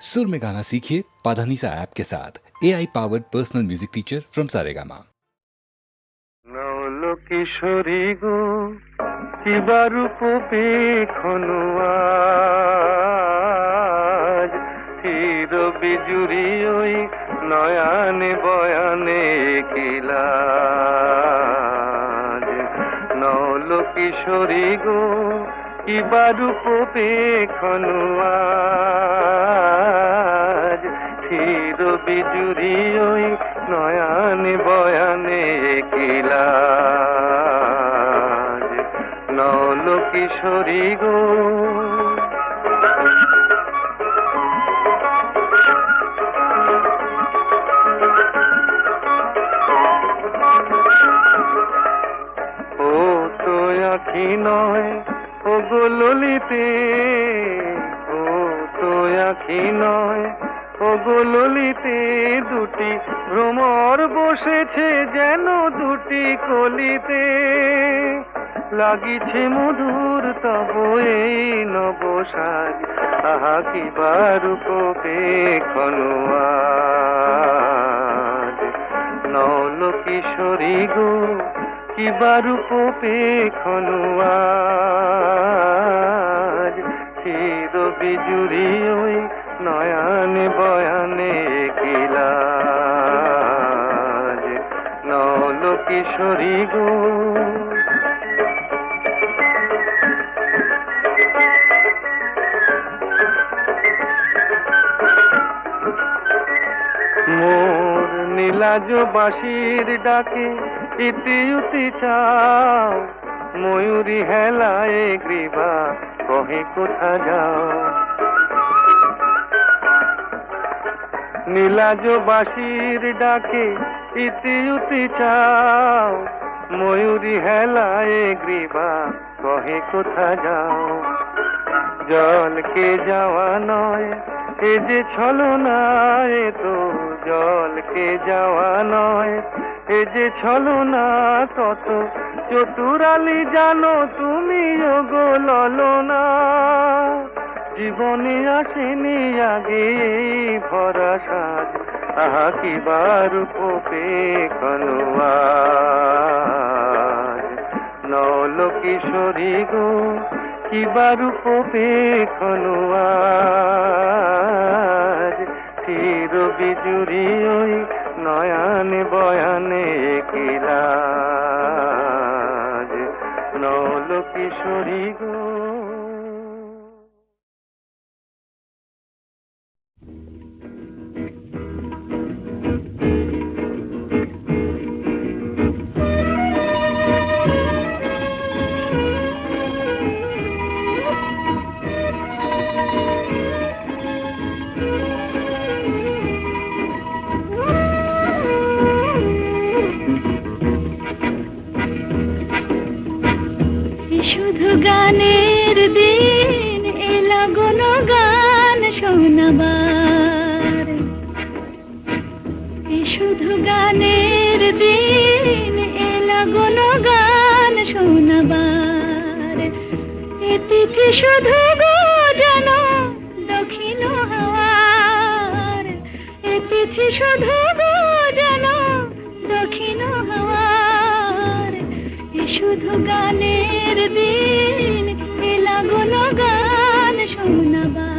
सुर में गाना सीखिए पाधानीसा ऐप के साथ A I powered personal music teacher from Saregama নল কিশোরী গো কিবার পেখনু আজ চির বিজুরি ওই নয়ানে বয়ানে কিলাজ নল কিশোরী গো কিবার পেখনু আজ চির বিজুরি ওই নয়ানে বয়ানে কিলা নল কিশোরী গো লাগিছে মধুর তব এই নবসাজ। আহা কি বারুক পেখনোয়াজ নল কিশোরী গো, কি বারুক পেখনোয়াজ চির বিজুরি ওই নয়ানে বয়ানে কিলা নল কিশোরী গো নীলাজ বাঁশির ডাকে, ইতি উতি চাও। ময়ূরী হেলায় গ্রীবা, কহে কোথা যাও? নীলাজ বাঁশির ডাকে, ইতি উতি চাও। ময়ূরী হেলায় গ্রীবা, কহে কোথা যাও? জলকে যাওয়া নয়, এ যে ছলনা এ তো জলকে যাওয়া নয়। এ যে ছলনা কত চতুরালি জানো তুমি গো ললনা। জীবনে আসেনি আগে ভরা সাজ আহা কি পোপে কনোয়াজ নল কিশোরী গো, কি বারু পোপে চির বিজুরি ওই নয়ানে বয়ানে কিলাজ। নল কিশোরী গো। শুধু গানের দিন এলাগুলো গান শোনাবার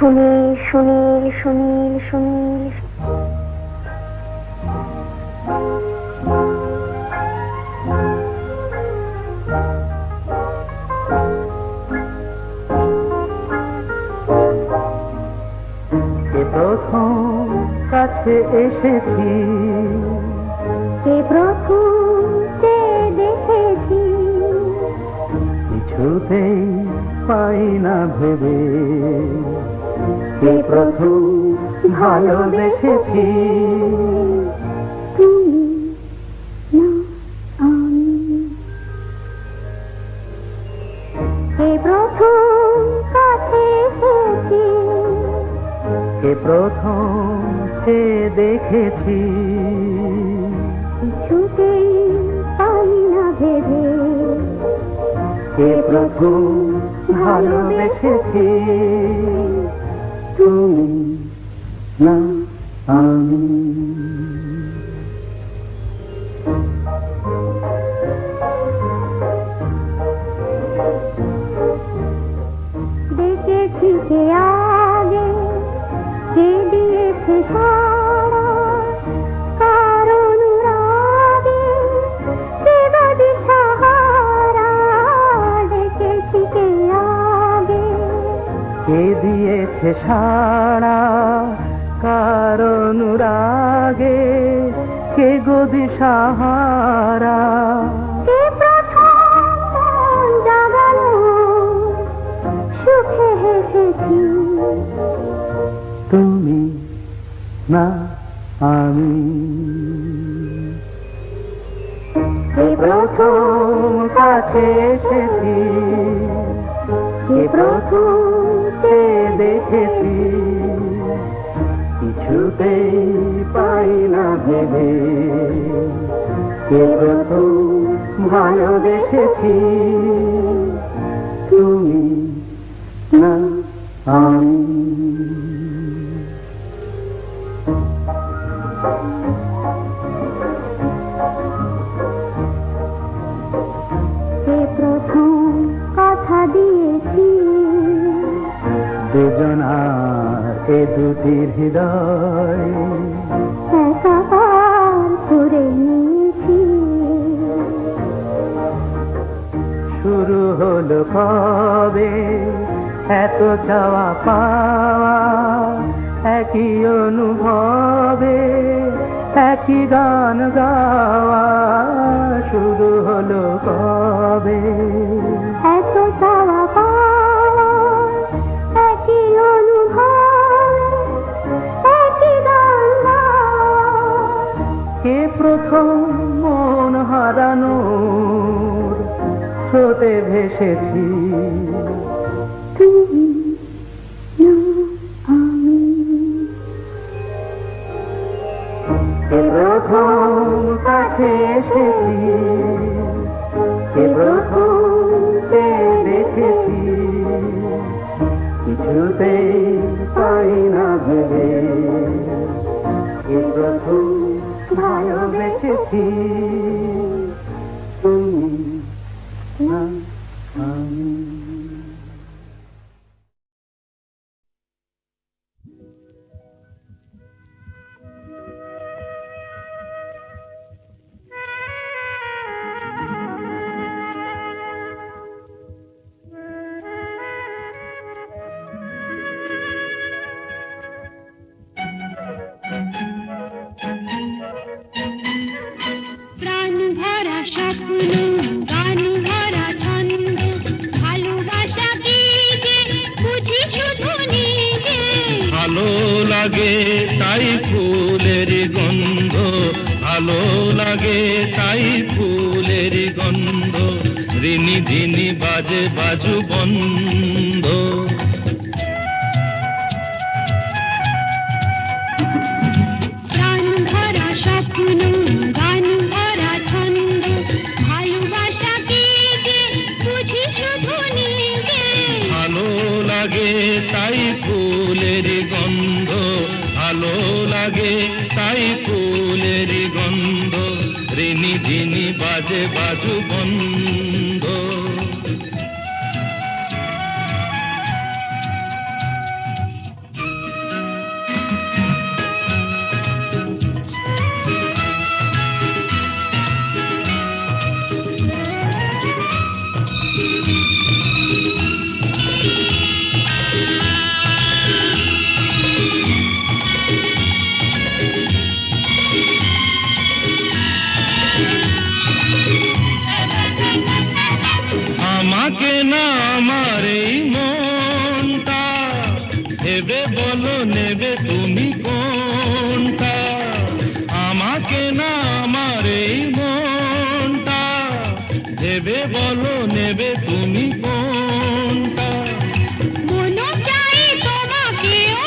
সুনীল সুনীল সুনীল সুনীল প্রথম কাছে এসেছি। কে প্রথম যে দেখেছি। কিছুতেই পাই না ভেবে। কে প্রথম ভালোবেসেছি তুমি প্রথম কাছে এসেছি। কে প্রথম যে দেখেছি। কিছুতেই পাই না ভেবে। কে প্রথম ভালোবেসেছি তুমি না আমি দেখেছি না, আমি। প্রথম কাছে এসেছি প্রথম যে দেখেছি। কিছুতেই পাই না ভেবে প্রথম ভালোবেসেছি তুমি না, আমি। দুটি হৃদয়। করে নিয়েছি শুরু হলো কবে? এত চাওয়া পাওয়া একই অনুভবে একই গান গাওয়া শুরু হলো কবে? স্রোতে লাগে তাই ফুলের গন্ধ। ভালো লাগে তাই ফুলের গন্ধ। রিনি ধিনি বাজে বাজু বন্ধ। বাজে বাজু বন্ধ নেবে তুমি কোনটা? আমাকে না আমার এই মনটা। ভেবে বলো নেবে তুমি কোনটা? মন চাই তোমাকেও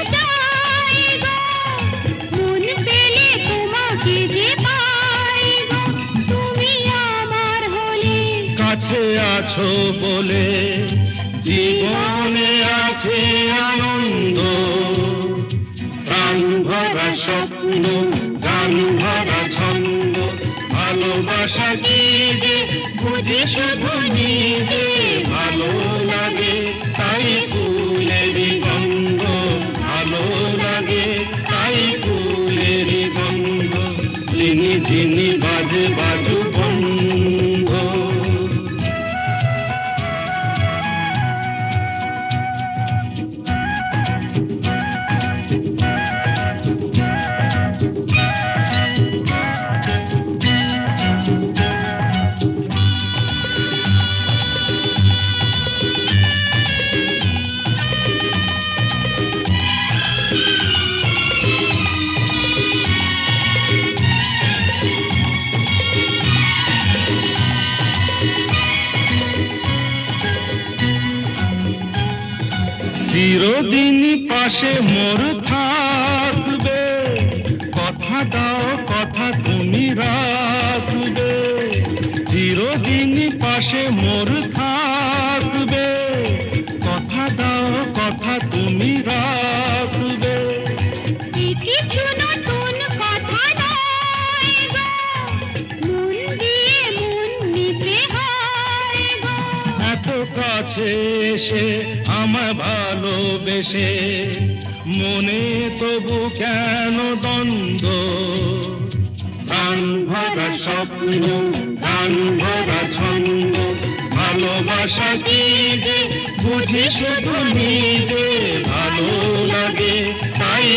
शुभ পাশে মোর থাকবে। কথা দাও, কথা তুমি রাখবে। চিরদিন পাশে মোর থাকবে। কথা দাও, কথা তুমি কাছে এসে আমার ভালোবেসে। মনে তবু কেন দ্বন্দ্ব? গান ভরা স্বপ্ন গান ভরা ছন্দ, ভালোবাসা কি যে বুঝি শুধু নিজে? ভালো লাগে, তাই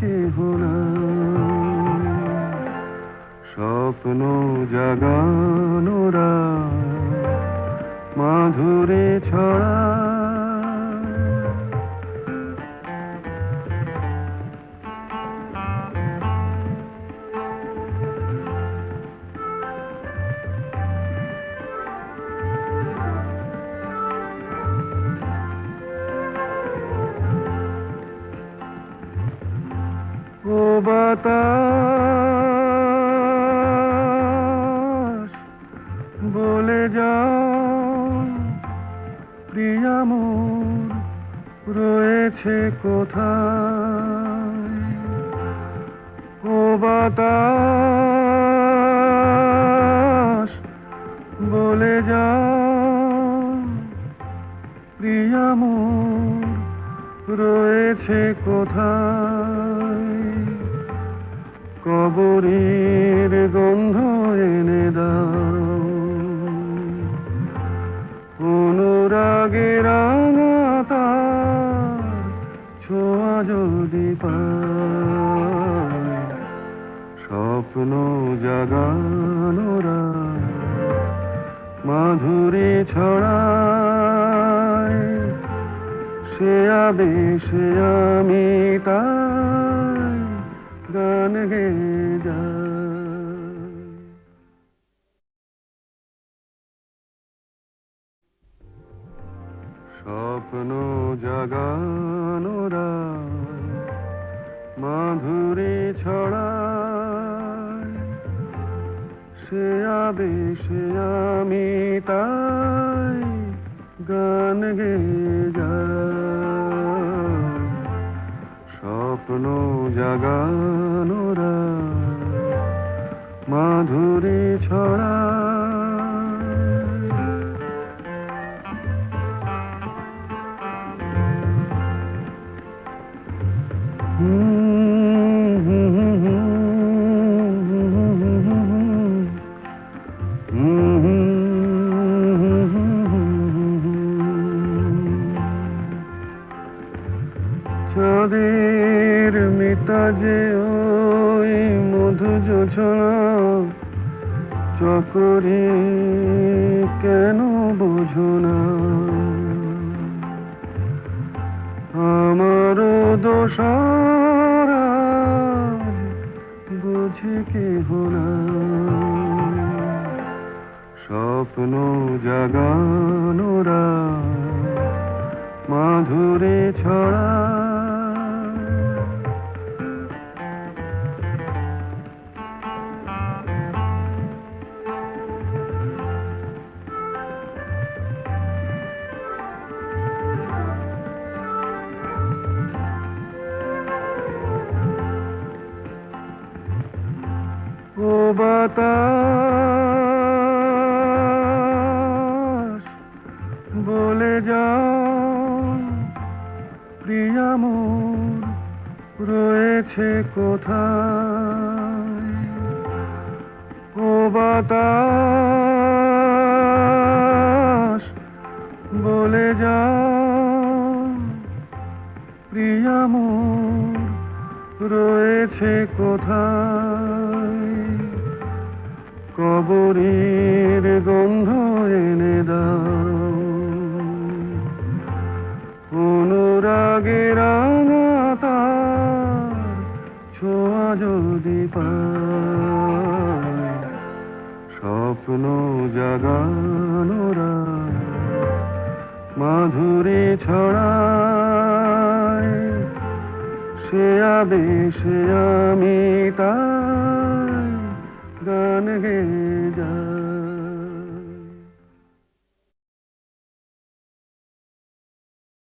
কেহ নাই। স্বপ্ন জাগানোরা মাধুরী ছড়া বাতাস বলে যাও প্রিয়া মোর রয়েছে কোথায়? ও বাতাস বলে যাও প্রিয়া মোর রয়েছে কোথায়? কবরের গন্ধ এনে দাও। অনুরাগে রাঙা তার ছোঁয়া যদি স্বপ্ন জাগানোরা মাধুরী ছড়ায়। সে আবে সে আমি যাই স্বপ্ন জাগানোরা মাধুরী ছড়ায়। সে আবে সে আমি তাই গান গে যাই স্বপ্ন জাগানোরা মাধুরী ছড়ায় মিতাজে ওই মধু যোছনা চকরি কেন বোঝো না আমারও দোষারা বুঝি কি না। স্বপ্ন জাগানোরা মাধুরী ছড়া বাতাস বলে যাও প্রিয়া মোর রয়েছে কোথায়? ও বাতাস বলে যাও প্রিয়া মোর রয়েছে কোথায়? কবরের